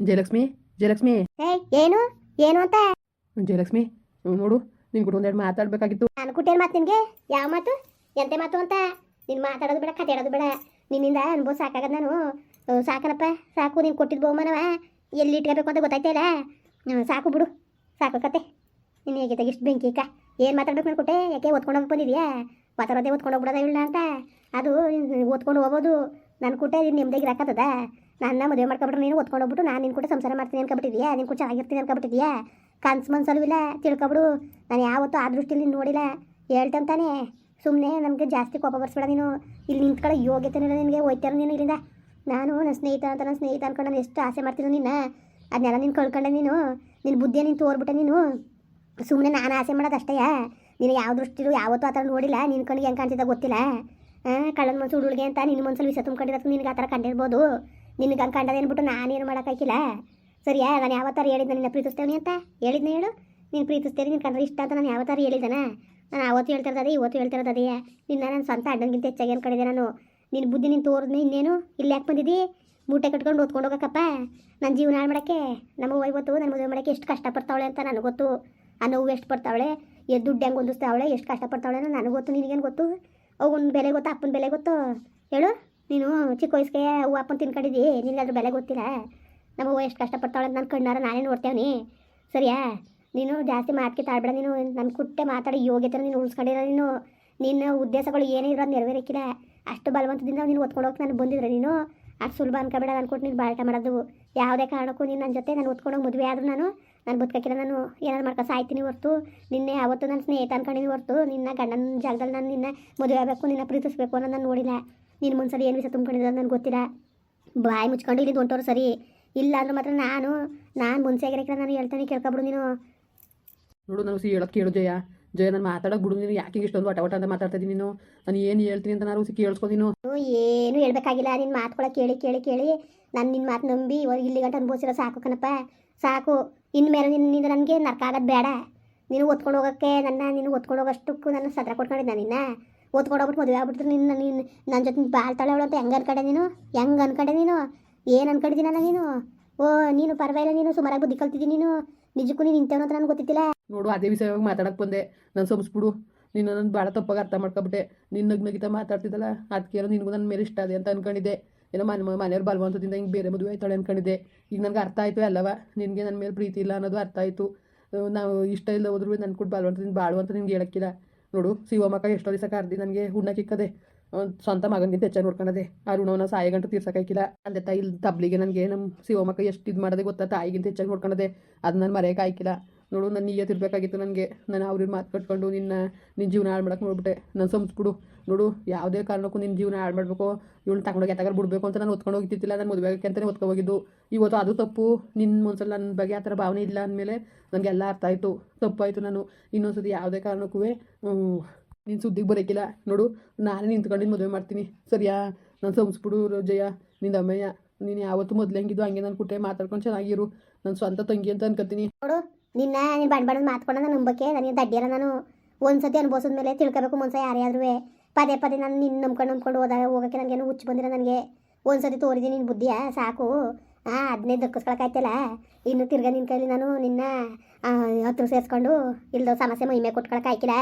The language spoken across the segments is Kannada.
ಜಯಲಕ್ಷ್ಮಿ ಜಯಲಕ್ಷ್ಮಿ. ಏನು? ಏನು ಅಂತ? ಜಯಲಕ್ಷ್ಮಿ ನೋಡು ನಿನ್ ಕೂಡ ಒಂದೆರಡು ಮಾತಾಡ್ಬೇಕಾಗಿತ್ತು. ನಾನು ಕುಟ್ಟೇನು ಮಾತು ನಿನ್ಗೆ? ಯಾವ ಮಾತು? ಎಂತೆ ಮಾತು ಅಂತ? ನೀನು ಮಾತಾಡೋದು ಬೇಡ ಕತೆ ಹೇಳೋದು ಬೇಡ. ನಿನ್ನಿಂದ ಅನುಭವ ಸಾಕಾಗದ ನಾನು. ಸಾಕನಪ್ಪ ಸಾಕು ನೀನು ಕೊಟ್ಟಿದ್ದು ಬಹುಮಾನವ. ಎಲ್ಲಿ ಇಟ್ಕೋಬೇಕು ಅಂತ ಗೊತ್ತಾಯ್ತಲ್ಲ ಸಾಕು ಬಿಡು ಸಾಕು ಕತೆ. ನೀನು ಹೇಗೆ ಇಷ್ಟು ಬೆಂಕಿ ಅಕ್ಕ ಏನು ಮಾತಾಡ್ಬೇಕು ಕೊಟ್ಟೆ ಯಾಕೆ ಓದ್ಕೊಂಡು ಹೋಗಿ ಬಂದಿದ್ಯಾ? ಮಾತಾಡೋದೇ ಓದ್ಕೊಂಡು ಹೋಗ್ಬಿಡೋದ ಇಲ್ಲ ಅಂತ. ಅದು ನೀನ್ ಓದ್ಕೊಂಡು ಹೋಗೋದು ನನ್ನ ಕೊಟ್ಟೆ ನೀನು ನಿಮ್ದಾಗಿ ಇರಾಕತ್ತದ ನನ್ನ ಮದುವೆ ಮಾಡ್ಕೊಬಿಟ್ರೆ ನೀನು ಓದ್ಕೊಂಡು ಹೋಗ್ಬಿಟ್ಟು ನಾನು ನಿನ್ನ ಕೂಡ ಸಂಸಾರ ಮಾಡ್ತೀನಿ ಅನ್ಕೊಬಿಟ್ಟಿದ್ಯಾ? ನಿನ್ನ ಕೂಡ ಚೆನ್ನಾಗಿರ್ತೀನಿ ಅನ್ಕೊಬಿಟ್ಟಿದ್ಯಾ? ಕನ್ಸು ಮನ್ಸಲ್ಲೂ ಇಲ್ಲ, ತಿಳ್ಕೊಬಿಡು. ನಾನು ಯಾವತ್ತೂ ಆ ದೃಷ್ಟಿಲಿ ನೋಡಿಲ್ಲ. ಹೇಳ್ತಂತಾನೆ ತಾನೇ. ಸುಮ್ಮನೆ ನನಗೆ ಜಾಸ್ತಿ ಕೋಪ ಬರ್ಸ್ಬೇಡ ನೀನು. ಇಲ್ಲಿ ನಿಂತ್ಕೊಳ್ಳೋ ಯೋಗ್ಯತೆ ನಿನಗೆ ಹೋಯ್ತಾರ ನೀನು ಇಲ್ಲಿಂದ. ನಾನು ನನ್ನ ಸ್ನೇಹಿತ ಅಂತ, ನನ್ನ ಸ್ನೇಹಿತ ಅನ್ಕೊಂಡು ನಾನು ಎಷ್ಟು ಆಸೆ ಮಾಡ್ತೀನಿ ನಿನ್ನ? ಅದನ್ನೆಲ್ಲ ನೀನು ಕಳ್ಕೊಂಡೆ ನೀನು. ನಿನ್ನ ಬುದ್ಧಿ ನೀನು ತೋರ್ಬಿಟ್ಟೆ ನೀನು. ಸುಮ್ಮನೆ ನಾನು ಆಸೆ ಮಾಡೋದು ಅಷ್ಟೇ ನೀನು ಯಾವ ದೃಷ್ಟಿಲೂ ಯಾವತ್ತೂ ಆ ಥರ ನೋಡಿಲ್ಲ. ನಿನ್ನ ಕಣ್ಣಿಗೆ ಹೆಂಗೆ ಕಾಣ್ತಿದ್ದ ಗೊತ್ತಿಲ್ಲ. ಕಳ್ಳನ ಮನ್ಸು ಹುಡುಳಿಗೆ ಅಂತ ನಿನ್ನ ಮನ್ಸಲ್ಲಿ ವಿಷ ತುಂಬ್ಕೊಂಡಿರೋದು ನಿನಗೆ ಆ ಥರ ಕಂಡಿರ್ಬೋದು. ನಿನಗೆ ಹಂಗೆ ಕಂಡದೇನ್ಬಿಟ್ಟು ನಾನೇನು ಮಾಡೋಕ್ಕಾಗಿಲ್ಲ ಸರಿಯಾ, ನಾನು ಯಾವತ್ತಾರ ಹೇಳಿದ್ದೆ ನಿನ್ನ ಪ್ರೀತಿಸ್ತೇನೆ ಅಂತ? ಹೇಳಿದ್ನ ಹೇಳು. ನೀನು ಪ್ರೀತಿಸ್ತೇನೆ ನಿನ್ನ ಕಂಡ್ರೆ ಇಷ್ಟ ಅಂತ ನಾನು ಯಾವತ್ತಾರ ಹೇಳಿದ್ದಾನ ನಾನು ಅವತ್ತು ಹೇಳ್ತಿರೋದೇ ಇವತ್ತು ಹೇಳ್ತಿರೋದು ಅದೇ. ನಿನ್ನ ನನ್ನ ಸ್ವಂತ ಅಣ್ಣನಿಗಿಂತ ಹೆಚ್ಚಾಗಿ ಅನ್ಕೊಂಡಿದ್ದೆ ನಾನು? ನಿನ್ನ ಬುದ್ಧಿ ನಿನ್ನ ತೋರಿದ್ನೆ ಇನ್ನೇನು? ಇಲ್ಲಿ ಯಾಕೆ ಬಂದಿದ್ದಿ ಮೂಟೆ ಕಟ್ಕೊಂಡು ಓದ್ಕೊಂಡು ಹೋಗಕ್ಕಪ್ಪ. ನನ್ನ ಜೀವನ ಹಾಳು ಮಾಡೋಕ್ಕೆ, ನಮ್ಮ ಅವ್ವ ಇವತ್ತು ನನ್ನ ಮದುವೆ ಮಾಡೋಕ್ಕೆ ಎಷ್ಟು ಕಷ್ಟಪಡ್ತಾವಳೆ ಅಂತ ನನಗೆ ಗೊತ್ತು. ಆ ನೋವು ಎಷ್ಟು ಪಡ್ತಾವಳೆ? ದುಡ್ಡು ಹೆಂಗೆ ಹೊಂದಿಸ್ತಾವಳೆ? ಎಷ್ಟು ಕಷ್ಟಪಡ್ತಾವಳೆ ನನಗೆ ಗೊತ್ತು, ನಿನಗೇನು ಗೊತ್ತು? ಅವನ ಬೆಲೆ ಗೊತ್ತು, ಅಪ್ಪನ ಬೆಲೆ ಗೊತ್ತು? ಹೇಳು. ನೀನು ಚಿಕ್ಕ ವಯಸ್ಸಿಗೆ ಅವ್ವ ಅಪ್ಪನ ತಿನ್ಕೊಂಡಿದ್ದಿ ನಿನಗೆ ಅದ್ರ ಬೆಲೆ ಗೊತ್ತಿಲ್ಲ. ನಮ್ಮ ಅವ್ವ ಎಷ್ಟು ಕಷ್ಟಪಡ್ತಾಳೆ ಅಂತ ನನ್ನ ಕಣ್ಣಾರ ನಾನೇ ನೋಡ್ತೇವನಿ ಸರಿಯಾ? ನೀನು ಜಾಸ್ತಿ ಮಾತಿಗೆ ತಾಳ್ಬೇಡ ನೀನು. ನನ್ನ ಕುಟ್ಟೆ ಮಾತಾಡಿ ಯೋಗ್ಯತೆ ನೀನು ಉಳಿಸ್ಕೊಂಡಿರೋ ನೀನು. ನಿನ್ನ ಉದ್ದೇಶಗಳು ಏನೇ ಇರೋದು ನೆರವೇರಿಕ್ಕಿಲ್ಲ ಅಷ್ಟು ಬಲವಂತದಿಂದ ನೀನು ಒತ್ಕೊಂಡು ಹೋಗಿ ನಾನು ಬಂದಿದ್ರೆ ನೀನು? ಅಷ್ಟು ಸುಲಭ ಅನ್ಕೋಬೇಡ ಕೊಟ್ಟು ನೀನು ಬಾಳ್ಟ ಮಾಡೋದು. ಯಾವುದೇ ಕಾರಣಕ್ಕೂ ನೀನು ನನ್ನ ಜೊತೆ ನಾನು ಓದ್ಕೊಂಡೋಗಿ ಮದುವೆ ಆದರೂ ನಾನು ನಾನು ಬದುಕಕ್ಕಿಲ್ಲ ನಾನು ಏನಾದ್ರು ಮಾಡ್ಕೊ ಸಾಯ್ತೀನಿ ಹೊರ್ತು. ನಿನ್ನೆ ಅವತ್ತು ನನ್ನ ಸ್ನೇಹಿತ ಅನ್ಕೊಂಡಿನಿ ಹೊರ್ತು. ನಿನ್ನ ಗಂಡನ ಜಾಗದಲ್ಲಿ ನಾನು ನಿನ್ನ ಮದುವೆ ಆಗಬೇಕು, ನಿನ್ನ ಪ್ರೀತಿಸ್ಬೇಕು ಅನ್ನೋದು ನಾನು ನೋಡಿಲ್ಲ. ನಿನ್ನ ಸರಿ ಏನು ವಿಷಯ ತುಂಬ್ಕೊಂಡಿದ್ರೆ ನನಗೆ ಗೊತ್ತಿಲ್ಲ. ಬಾಯಿ ಮುಚ್ಕೊಂಡು ಇಲ್ಲಿ ಹೊಂಟೋರು ಸರಿ. ಇಲ್ಲ ಅಂದ್ರೆ ಮಾತ್ರ ನಾನು ನಾನು ಮುಂಚೆಗಿರಕ್ಕೆ ನಾನು ಹೇಳ್ತಾನೆ, ಕೇಳ್ಕೊಬಿಡು ನೀನು. ನೋಡು ನಾನು ಸಿ ಹೇಳೋದು ಕೇಳು ಜಯ, ನಾನು ಮಾತಾಡೋಕೆ ಬಿಡು ನೀನು. ಯಾಕೆ ಇಷ್ಟೊಂದು ವಟ ಅಂತ ಮಾತಾಡ್ತಾ ಇದ್ದೀನಿ ನೀನು? ನಾನು ಏನು ಹೇಳ್ತೀನಿ ಅಂತ ನಾನು ಸಿಕ್ಕಿ ಕೇಳಿಸ್ಕೊ ನೀನು. ನೀನು ಏನು ಹೇಳ್ಬೇಕಾಗಿಲ್ಲ. ನಿನ್ನ ಮಾತುಗಳ ಕೇಳಿ ಕೇಳಿ ಕೇಳಿ. ನಾನು ನಿನ್ನ ಮಾತು ನಂಬಿ ಇಲ್ಲಿ ಗಂಟೆ ಅನ್ಭವಿಸಿರೋ ಸಾಕು ಕಣಪ್ಪ. ಸಾಕು. ಇನ್ಮೇಲೆ ನಿನ್ನಿಂದ ನನಗೆ ನರ್ಕ ಆಗೋದು ಬೇಡ. ನೀನು ಓದ್ಕೊಂಡು ಹೋಗೋಕ್ಕೆ ನನ್ನ ನೀನು ಓದ್ಕೊಂಡು ಹೋಗೋಷ್ಟಕ್ಕೂ ನನ್ನ ಸದ್ರ ಕೊಟ್ಕೊಂಡಿದ್ದ ನಿನ್ನ. ಓದ್ಕೊಂಡು ಹೋಗ್ಬಿಟ್ಟು ಮದುವೆ ಆಗ್ಬಿಟ್ರೆ ನಿನ್ನ ನೀನು ನನ್ನ ಜೊತೆ ಬಾಳ್ತಾಳೆ ಅವಳು ಅಂತ ಹೆಂಗೆ ಅನ್ಕಡೆ ನೀನು? ಹೆಂಗೆ ಅನ್ಕಡೆ ನೀನು? ಏನು ಅನ್ಕೊಂಡಿದ್ದೀನಲ್ಲ ನೀನು? ಓ, ನೀನು ಪರವಾಗಿಲ್ಲ ನೀನು. ಸುಮಾರಾಗಿ ಬುದ್ಧಿ ಕಲ್ತಿದ್ದೀನಿ ನೀನು. ನಿಜಕ್ಕೂ ನೀನು ಇಂಥವನು ಹತ್ರ ನನಗೆ ಗೊತ್ತಿಲ್ಲ ನೋಡು, ಅದೇ ವಿಷಯವಾಗಿ ಮಾತಾಡಕ್ಕೆ ಬಂದೆ. ನಾನು ಸಂಸ್ಬಿಡು ನೀನು ನನ್ನ ಭಾಳ ತಪ್ಪಾಗಿ ಅರ್ಥ ಮಾಡ್ಕೊಬಿಟ್ಟೆ. ನಿನ್ನ ನಗ್ ನಗಿತ ಮಾತಾಡ್ತಿದ್ದಲ್ಲ ಅದಕ್ಕೆ ನಿನಗೂ ನನ್ನ ಮೇಲೆ ಇಷ್ಟ ಅದೇ ಅಂತ ಅನ್ಕೊಂಡಿದ್ದೆ. ಏನೋ ಮನೆ ಮನೆಯವ್ರು ಬಲವಂತದಿಂದ ಹಿಂಗೆ ಬೇರೆ ಮದುವೆ ಆಯ್ತಾಳೆ ಅನ್ಕೊಂಡಿದ್ದೆ. ಈಗ ನನಗೆ ಅರ್ಥ ಆಯಿತು ಅಲ್ಲವ? ನಿನಗೆ ನನ್ನ ಮೇಲೆ ಪ್ರೀತಿ ಇಲ್ಲ ಅನ್ನೋದು ಅರ್ಥ ಆಯಿತು. ನಾವು ಇಷ್ಟ ಇಲ್ಲ ಹೋದ್ರೂ ನನ್ನ ಕೂಡ ಬಲವಂತದಿಂದ ಬಾಳು ಅಂತ ನಿನ್ಗೆ ಹೇಳಕ್ಕಿಲ್ಲ. ನೋಡು, ಶಿವಮೊಗ್ಗ ಎಷ್ಟೋ ದಿವಸ ಕರ್ದಿ ನನಗೆ ಹುಣ್ಣಕ್ಕಿಕ್ಕದೆ ಸ್ವಂತ ಮಗನಿಂದ ಹೆಚ್ಚಾಗಿ ನೋಡ್ಕೊಳದೆ ಆ ಋಣವನ್ನ ಸಾಯಿ ಗಂಟು ತೀರ್ಸಕ್ಕಾಗಿಲ್ಲ ತಂದೆ ತಾಯಿ ತಬ್ಲಿಗೆ ನನಗೆ ನಮ್ಮ ಶಿವಮಕ್ಕ ಎಷ್ಟು ಇದು ಮಾಡೋದೇ ಗೊತ್ತಾ? ತಾಯಿಗಿಂತ ಹೆಚ್ಚಾಗಿ ನೋಡ್ಕೊಳದೆ ಅದು ನಾನು ಮರೆಯಕ್ಕೆ ಆಯ್ಕಿಲ್ಲ. ನೋಡು ನನ್ನ ನೀಯತ್ ಇರಬೇಕಾಗಿತ್ತು ನನಗೆ. ನಾನು ಅವ್ರಿಗೆ ಮಾತು ಕಟ್ಕೊಂಡು ನಿನ್ನ ನಿನ್ನ ಜೀವನ ಹಾಳು ಮಾಡಕ್ಕೆ ನೋಡ್ಬಿಟ್ಟೆ. ನಾನು ಸಂಸ್ಬಿಡು ನೋಡು, ಯಾವುದೇ ಕಾರಣಕ್ಕೂ ನಿನ್ನ ಜೀವನ ಹಾಳು ಮಾಡಬೇಕು. ಇವಳು ತಗೊಂಡೋಗಿ ಎತ್ತಾಗ ಬಿಡಬೇಕು ಅಂತ ನಾನು ಹೊತ್ಕೊಂಡು ಹೋಗ್ತಿತ್ತಿಲ್ಲ ನಾನು ಮದುವೆ ಅಂತಲೇ ಹೊತ್ಕೊ ಹೋಗಿದ್ದು ಇವತ್ತು ಅದು ತಪ್ಪು. ನಿನ್ನ ಮನ್ಸಲ್ಲಿ ನನ್ನ ಬಗ್ಗೆ ಆ ಥರ ಭಾವನೆ ಇಲ್ಲ ಅಂದಮೇಲೆ ನನಗೆಲ್ಲ ಅರ್ಥ ಆಯಿತು. ತಪ್ಪಾಯಿತು ನಾನು. ಇನ್ನೊಂದ್ಸತಿ ಯಾವುದೇ ಕಾರಣಕ್ಕೂ ನಿನ್ನ ಸುದ್ದಿಗೆ ಬರೋಕ್ಕಿಲ್ಲ ನೋಡು, ನಾನೇ ನಿಂತ್ಕೊಂಡು ನಿನ್ನ ಮದುವೆ ಮಾಡ್ತೀನಿ. ಸರಿಯಾ? ನಾನು ಸಂಸ್ಬಿಡು ರೋಜಯ್ಯ ನಿನ್ನ ಅಮ್ಮಯ್ಯ? ನೀನು ಯಾವತ್ತು ಮೊದಲು ಹೆಂಗಿದ್ದು ಹಂಗೆ ನಾನು ಕುಟ್ಟೆ ಮಾತಾಡ್ಕೊಂಡು ಚೆನ್ನಾಗಿರು. ನನ್ನ ಸ್ವಂತ ತಂಗಿ ಅಂತ ಅನ್ಕೋತೀನಿ ನೋಡು, ನಿನ್ನ ನೀನು ಬಣ್ಣ ಬಣ್ಣದ ಮಾತ್ಕೊಂಡು ನಾನು ನಂಬಕ್ಕೆ ನನಗೆ ದಡ್ಡಿಯರ ನಾನು ಒಂದ್ಸತಿ ಅನುಭವಿಸಿದ ಮೇಲೆ ತಿಳ್ಕೊಬೇಕು ಮನ್ಸ ಯಾರ್ಯಾದ್ರೂ ಪದೇ ಪದೇ ನಾನು ನಿನ್ನ ನಂಬ್ಕೊಂಡು ನಂಬ್ಕೊಂಡು ಹೋದಾಗ ಹೋಗೋಕ್ಕೆ ನನಗೇನು ಹುಚ್ಚು ಬಂದಿರ ನನಗೆ. ಒಂದ್ಸತಿ ತೋರಿದ್ದೀನಿ ನಿನ್ನ ಬುದ್ಧಿಯ? ಸಾಕು. ಹಾಂ ಅದನ್ನೇ ದಕ್ಕಿಸ್ಕೊಳಕಾಯ್ತಲ್ಲ ಇನ್ನು ತಿರ್ಗಾ ನಿನ್ನ ಕೈಲಿ ನಾನು ನಿನ್ನ ಹತ್ರ ಸೇರಿಸ್ಕೊಂಡು ಇಲ್ಲದ ಸಮಸ್ಯೆ ಮಹಿಮೆ ಕೊಟ್ಕೊಳಕಾಯ್ಕಿಲ್ಲ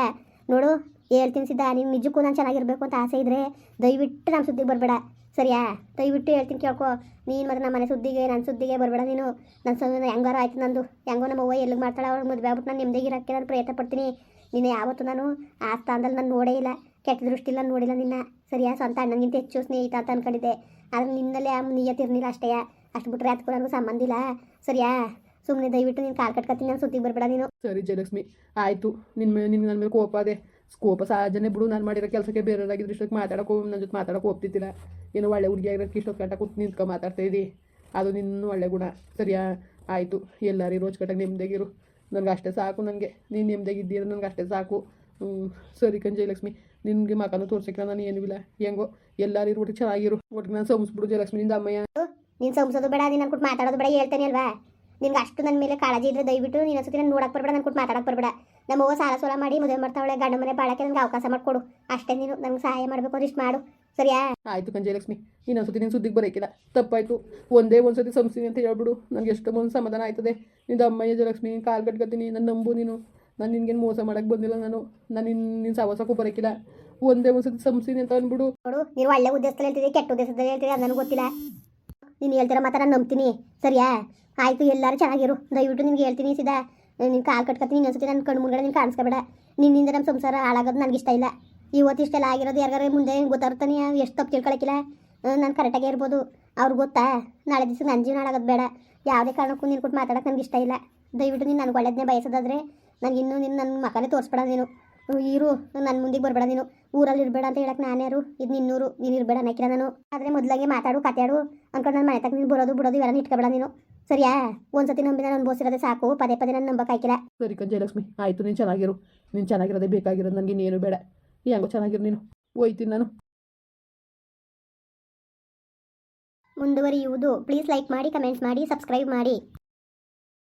ನೋಡು ಹೇಳ್ತೀನಿ ಸಿದ್ಧ ನಿಮ್ಮ ನಿಜಕ್ಕೂ ನಾನು ಚೆನ್ನಾಗಿರಬೇಕು ಅಂತ ಆಸೆ ಇದ್ದರೆ ದಯವಿಟ್ಟು ನಮ್ಮ ಸುದ್ದಿಗೆ ಬರಬೇಡ. ಸರಿಯಾ? ದಯವಿಟ್ಟು ಹೇಳ್ತೀನಿ ಕೇಳ್ಕೋ. ನೀನು ಮತ್ತು ನಮ್ಮ ಮನೆ ಸುದ್ದಿಗೆ ನನ್ನ ಸುದ್ದಿಗೆ ಬರಬೇಡ ನೀನು. ನನ್ನ ಸ ಹೆಂಗಾರ ಆಯ್ತು ನಂದು. ಹೆಂಗೋ ನಮ್ಮ ಅವ್ವ ಎಲ್ಲಿಗೆ ಮಾಡ್ತಾಳೆ ಅವ್ರಿಗೆ ಮದುವೆ ಆಗ್ಬಿಟ್ಟು ನಾನು ನೆಮ್ಮದಿಗಿರೋಕ್ಕೆ ನಾನು ಪ್ರಯತ್ನ ಪಡ್ತೀನಿ. ನೀನು ಯಾವತ್ತೂ ನಾನು ಆ ಸ್ಥಾನದಲ್ಲಿ ನಾನು ನೋಡೇ ಇಲ್ಲ. ಕೆಟ್ಟ ದೃಷ್ಟಿಲ್ಲ ನೋಡಿಲ್ಲ ನಿನ್ನ. ಸರಿಯಾ? ಸ್ವಂತ ಅಣ್ಣನಿಗಿಂತ ಹೆಚ್ಚು ಸ್ನೇಹಿತ ಅಂತ ಅಂದ್ಕೊಂಡಿದ್ದೆ ಆದರೆ ನಿನ್ನಲ್ಲಿ ಆ ನಿಯತ್ತಿರಲಿಲ್ಲ ಅಷ್ಟೇ. ಅಷ್ಟು ಬಿಟ್ಟರೆ ಅದಕ್ಕೂ ನನಗೂ ಸಂಬಂಧ ಇಲ್ಲ. ಸರಿಯಾ? ಸುಮ್ಮನೆ ದಯವಿಟ್ಟು ನೀನು ಕಾಲ್ ಕಟ್ಕೊತೀನಿ, ನಾನು ಸುದ್ದಿಗೆ ಬರಬೇಡ ನೀನು. ಸರಿ ಜಯಲಕ್ಷ್ಮಿ, ಆಯಿತು. ನಿನ್ನ ಮೇಲೆ ನಿನ್ನ ನನ್ನ ಮೇಲೆ ಕೋಪ ಅದೇ. ಕೋಪ ಸಹಜನೇ ಬಿಡು, ನಾನು ಮಾಡಿರೋ ಕೆಲಸಕ್ಕೆ ಬೇರೆಯವರಾಗಿದ್ರೆ ಇಷ್ಟಕ್ಕೆ ಮಾತಾಡೋಕೆ ನನ್ನ ಜೊತೆ ಮಾತಾಡೋಕೆ ಹೋಗ್ತಿದ್ದಿಲ್ಲ ಏನೋ ಒಳ್ಳೆ ಹುಡುಗಿ ಆಗಿರೋದಕ್ಕೆ ಇಷ್ಟೊತ್ತು ಗಂಟೆ ಕೂತು ನಿಂತ್ಕೊಂಡು ಮಾತಾಡ್ತಾ ಇದ್ದಿ. ಅದು ನಿನ್ನ ಒಳ್ಳೆ ಗುಣ. ಸರಿಯಾ? ಆಯಿತು. ಎಲ್ಲರೂ ರೋಜ್ ಕಟ್ಟಾಗ ನೆಮ್ಮದಿಯಾಗಿರು ನನಗೆ ಅಷ್ಟೇ ಸಾಕು ನನಗೆ ನೀನು ನೆಮ್ಮದಿಯಾಗಿದ್ದೀರ ನನಗೆ ಅಷ್ಟೇ ಸಾಕು. ಸರಿ ಕಣ್ ಜಯಲಕ್ಷ್ಮಿ. ನಿನಗೆ ಮಕ್ಕಳು ತೋರ್ಸಕ್ಕೆ ನಾನು ಏನೂ ಇಲ್ಲ. ಹೆಂಗೋ? ಎಲ್ಲರೂ ಒಟ್ಟಿಗೆ ಚೆನ್ನಾಗಿರು. ಒಟ್ಟಿಗೆ ನಾನು ಸಂಸ್ಬಿಡು ಜಯಲಕ್ಷ್ಮಿ, ನಿಂದ ಅಮ್ಮಯ್ಯ. ನೀನು ಸಂಸೋದು ಬೇಡ ನೀನು ಅನ್ಕೊಟ್ಟು ಮಾತಾಡೋದು ಬೇಡ, ಹೇಳ್ತೇನೆ ಅಲ್ವಾ? ನಿನ್ಗೆ ಅಷ್ಟು ನನ್ನ ಮೇಲೆ ಕಾಳಜಿ ಇದ್ರೆ ದಯವಿಟ್ಟು ನೀನು ಅನ್ಸುತ್ತೆ, ನಾನು ನೋಡಕ್ಕೆ ಬರಬೇಡ ನಾನು ಕೊಟ್ಟು ಮಾತಾಡಕ್ಕೆ ಬರಬೇಡ. ನಮ್ಮ ಅವ್ವ ಸಾಲ ಸೋಲ ಮಾಡಿ ಮದುವೆ ಮಾಡ್ತಾವಳೆ ಗಂಡ ಮನೆ ಬಾಳಕ್ಕೆ ನನಗೆ ಅವಕಾಶ ಮಾಡಿಕೊಡು. ಅಷ್ಟೇ ನೀನು ನನಗೆ ಸಹಾಯ ಮಾಡಬೇಕು ಅದಿಷ್ಟು ಇಷ್ಟು ಮಾಡು. ಸರಿಯಾ? ಆಯಿತು ಕಂಜಯಲಕ್ಷ್ಮಿ ಇನ್ನೊಂದ್ಸತಿ ನೀನು ಸುದ್ದಿಗೆ ಬರೋಕ್ಕಿಲ್ಲ ತಪ್ಪಾಯಿತು. ಒಂದೇ ಒಂದು ಸತಿ ಸಂಸ್ತೀನಿ ಅಂತ ಹೇಳ್ಬಿಡು. ನನಗೆ ಎಷ್ಟು ಒಂದು ಸಮಾಧಾನ ಆಯ್ತದೆ. ನಿಂದು ಅಮ್ಮಯ್ಯ ಜಯಲಕ್ಷ್ಮಿ ಕಾಲು ಕಟ್ಕೊತೀನಿ ನನ್ನ ನಂಬು ನೀನು. ನಾನು ನಿನ್ಗೇನು ಮೋಸ ಮಾಡೋಕ್ಕೆ ಬಂದಿಲ್ಲ ನಾನು. ನಾನು ನಿನ್ನ ನಿನ್ನ ಸವಾಸಕ್ಕೂ ಬರೋಕ್ಕಿಲ್ಲ ಒಂದೇ ಒಂದು ಸತಿ ಸಂಸ್ತೀನಿ ಅಂತ ಅಂದ್ಬಿಡು ನೋಡು ನೀವು ಒಳ್ಳೆ ಉದ್ದೇಶದಲ್ಲಿ ಹೇಳ್ತಿದ್ದೆ ಕೆಟ್ಟ ಉದ್ದೇಶದಲ್ಲಿ ಹೇಳ್ತೀರಿ ಅದು ನನಗೆ ಗೊತ್ತಿಲ್ಲ. ನೀನು ಹೇಳ್ತೀರ ಮಾತ್ರ ನಾನು ನಂಬ್ತೀನಿ. ಸರಿಯಾ? ಆಯಿತು ಎಲ್ಲರೂ ಚೆನ್ನಾಗಿರು. ದಯವಿಟ್ಟು ನಿನ್ಗೆ ಹೇಳ್ತೀನಿ ಸೀದಾ. ನಿನ್ನ ಕಾಲು ಕಟ್ಕೊತೀನಿ ಇನ್ನೊಂದ್ಸತಿ ನನ್ನ ಕಣ್ಣು ಮುಂದೆ ನೀನು ಕಾಣಿಸ್ಕೊಬೇಡ. ನಿನ್ನಿಂದ ನಮ್ಮ ಸಂಸಾರ ಹಾಳಾಗೋದು ನನಗೆ ಇಷ್ಟ ಇಲ್ಲ. ಇವತ್ತು ಇಷ್ಟೆಲ್ಲ ಆಗಿರೋದು ಯಾರಿಗಾರ ಮುಂದೆ ಗೊತ್ತಾಗ್ತಾನೆ ಎಷ್ಟು ತಪ್ಪು ತಿಳ್ಕೊಳಕ್ಕಿಲ್ಲ ನಾನು ಕರೆಕ್ಟಾಗಿ ಇರ್ಬೋದು. ಅವ್ರಿಗೆ ಗೊತ್ತಾ? ನಾಳೆ ದಿವಸ ನನ್ನ ಜೀವನ ಹಾಳಾಗೋದು ಬೇಡ. ಯಾವುದೇ ಕಾರಣಕ್ಕೂ ನೀನು ಕೊಟ್ಟು ಮಾತಾಡೋಕೆ ನನಗೆ ಇಷ್ಟ ಇಲ್ಲ. ದಯವಿಟ್ಟು ನೀನು ನನಗೆ ಒಳ್ಳೇದನ್ನೇ ಬಯಸೋದಾದ್ರೆ ನನಗಿನ್ನೂ ಇನ್ನೂ ನೀನು ನನ್ನ ಮಕ್ಕಳೇ ತೋರಿಸ್ಬೇಡ ನೀನು. ಇರು ನನ್ನ ಮುಂದಿಗೆ ಬರಬೇಡ ನೀನು. ಊರಲ್ಲಿ ಇರಬೇಡ ಅಂತ ಹೇಳಕ್ಕೆ ನಾನ್ಯಾರು ಇದು ನಿನ್ನೂರು ನೀನು ಇರಬೇಡ ನಕ್ಕಿರ ನಾನು. ಆದರೆ ಮೊದಲಾಗೆ ಮಾತಾಡು ಕತೆಯಾಡು. ಅನ್ಕೊಂಡು ನನ್ನ ಮನೆ ತಕ್ಕ ನೀನು ಬರೋದು ಬಿಡೋದು ಇವೆಲ್ಲ ಇಟ್ಕೊಬೇಡ ನೀನು. ಸರಿಯಾ? ಒಂದ್ಸತಿ ನಂಬಿ ನಾನು ಬೋಸಿರೋದೇ ಸಾಕು. ಪದೇ ಪದೇ ನಾನು ನಂಬಕ್ಕಾಯ್ಕಿಲ್ಲ ಸರಿ ಕಂಜಯಲಕ್ಷ್ಮಿ ಆಯಿತು ನೀನು ಚೆನ್ನಾಗಿರು. ನೀನು ಚೆನ್ನಾಗಿರೋದೇ ಬೇಕಾಗಿರೋದು ನನಗೆ ಇನ್ನೇನು ಬೇಡ. ಹೆಂಗೋ ಚೆನ್ನಾಗಿರು ನೀನು. ಹೋಯ್ತೀನಿ ನಾನು. ಮುಂದುವರಿಯುವುದು. ಪ್ಲೀಸ್ ಲೈಕ್ ಮಾಡಿ ಕಮೆಂಟ್ಸ್ ಮಾಡಿ ಸಬ್ಸ್ಕ್ರೈಬ್ ಮಾಡಿ.